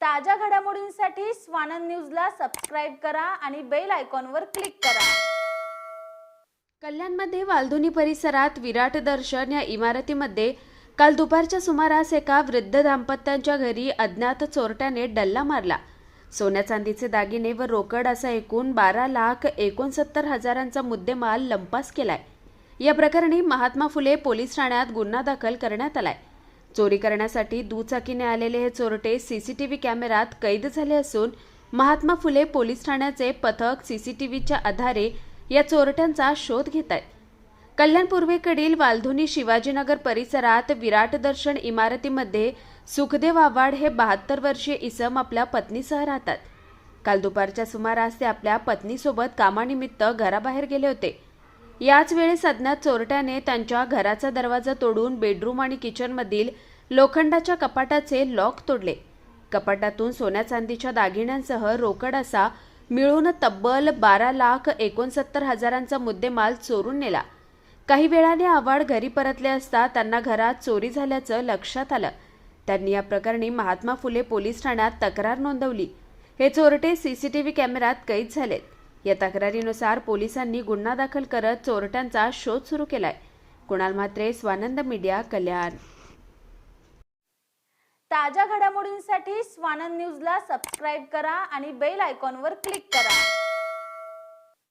ताज्या घडामोडींसाठी स्वानंद न्यूजला सबस्क्राईब करा आणि बेल आयकॉनवर क्लिक करा. कल्याणमध्ये वालधुनी परिसरात विराट दर्शन या इमारतीमध्ये काल दुपारच्या सुमारास एका वृद्ध दाम्पत्यांच्या घरी अज्ञात चोरट्याने डल्ला मारला. सोन्या चांदीचे दागिने व रोकड असा एकूण बारा लाख एकोणसत्तर हजारांचा मुद्देमाल लंपास केलाय. या प्रकरणी महात्मा फुले पोलीस ठाण्यात गुन्हा दाखल करण्यात आलाय. चोरी करण्यासाठी दुचाकीने आलेले हे चोरटे सीसीटीव्ही कॅमेऱ्यात कैद झाले असून महात्मा फुले पोलीस ठाण्याचे पथक सीसीटीव्हीच्या आधारे या चोरट्यांचा शोध घेत आहेत. कल्याण पूर्वेकडील वालधुनी शिवाजीनगर परिसरात विराट दर्शन इमारतीमध्ये सुखदेव आव्हाड हे बहात्तर वर्षीय इसम आपल्या पत्नीसह राहतात. काल दुपारच्या सुमारास ते आपल्या पत्नीसोबत कामानिमित्त घराबाहेर गेले होते. याच वेळेस अज्ञात चोरट्याने त्यांच्या घराचा दरवाजा तोडून बेडरूम आणि किचनमधील लोखंडाच्या कपाटाचे लॉक तोडले. कपाटातून सोन्या चांदीच्या दागिन्यांसह रोकड असा मिळून तब्बल बारा लाख एकोणसत्तर हजारांचा मुद्देमाल चोरून नेला. काही वेळाने आव्हाड घरी परतले असता त्यांना घरात चोरी झाल्याचं लक्षात आलं. त्यांनी या प्रकरणी महात्मा फुले पोलीस ठाण्यात तक्रार नोंदवली. हे चोरटे सीसीटीव्ही कॅमेऱ्यात कैद झालेत. या तक्रारीनुसार पोलिसांनी गुन्हा दाखल करत चोरट्यांचा शोध सुरू केलाय. कुणाल म्हात्रे स्वानंद मीडिया कल्याण. ताज्या घडामोडींसाठी स्वानंद न्यूजला सबस्क्राईब करा आणि बेल आयकॉनवर क्लिक करा.